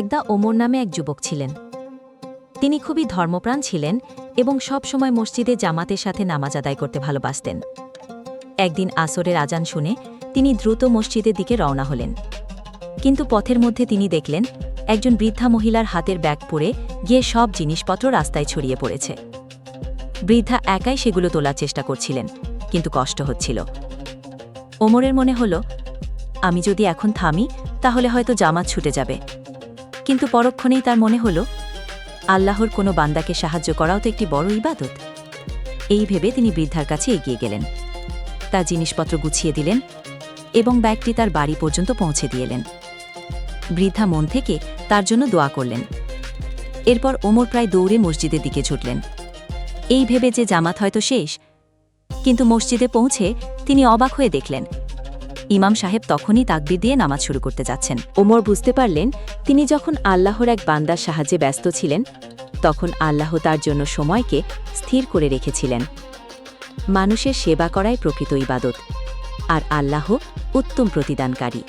একদা ওমর নামে এক যুবক ছিলেন। তিনি খুবই ধর্মপ্রাণ ছিলেন এবং সব সময় মসজিদে জামাতের সাথে নামাজ আদায় করতে ভালোবাসতেন। একদিন আসরের আজান শুনে তিনি দ্রুত মসজিদের দিকে রওনা হলেন। কিন্তু পথের মধ্যে তিনি দেখলেন, একজন বৃদ্ধা মহিলার হাতের ব্যাগ পরে গিয়ে সব জিনিসপত্র রাস্তায় ছড়িয়ে পড়েছে। বৃদ্ধা একাই সেগুলো তোলার চেষ্টা করছিলেন, কিন্তু কষ্ট হচ্ছিল। ওমরের মনে হল, আমি যদি এখন থামি, তাহলে হয়তো জামাত ছুটে যাবে। কিন্তু পরক্ষণেই তার মনে হল, আল্লাহর কোনো বান্দাকে সাহায্য করাও তো একটি বড় ইবাদত। এই ভেবে তিনি বৃদ্ধার কাছে এগিয়ে গেলেন। তার জিনিসপত্র গুছিয়ে দিলেন এবং ব্যাগটি তার বাড়ি পর্যন্ত পৌঁছে দিয়েলেন বৃদ্ধা মন থেকে তার জন্য দোয়া করলেন। এরপর ওমর প্রায় দৌড়ে মসজিদের দিকে ছুটলেন। এই ভেবে যে জামাত হয়তো শেষ, কিন্তু মসজিদে পৌঁছে তিনি অবাক হয়ে দেখলেন ইমাম সাহেব তখনই তাকবির দিয়ে নামাজ শুরু করতে যাচ্ছেন। ওমর বুঝতে পারলেন, তিনি যখন আল্লাহর এক বান্দার সাহায্যে ব্যস্ত ছিলেন, তখন আল্লাহ তার জন্য সময়কে স্থির করে রেখেছিলেন। মানুষের সেবা করাই প্রকৃত ইবাদত, আর আল্লাহ উত্তম প্রতিদানকারী।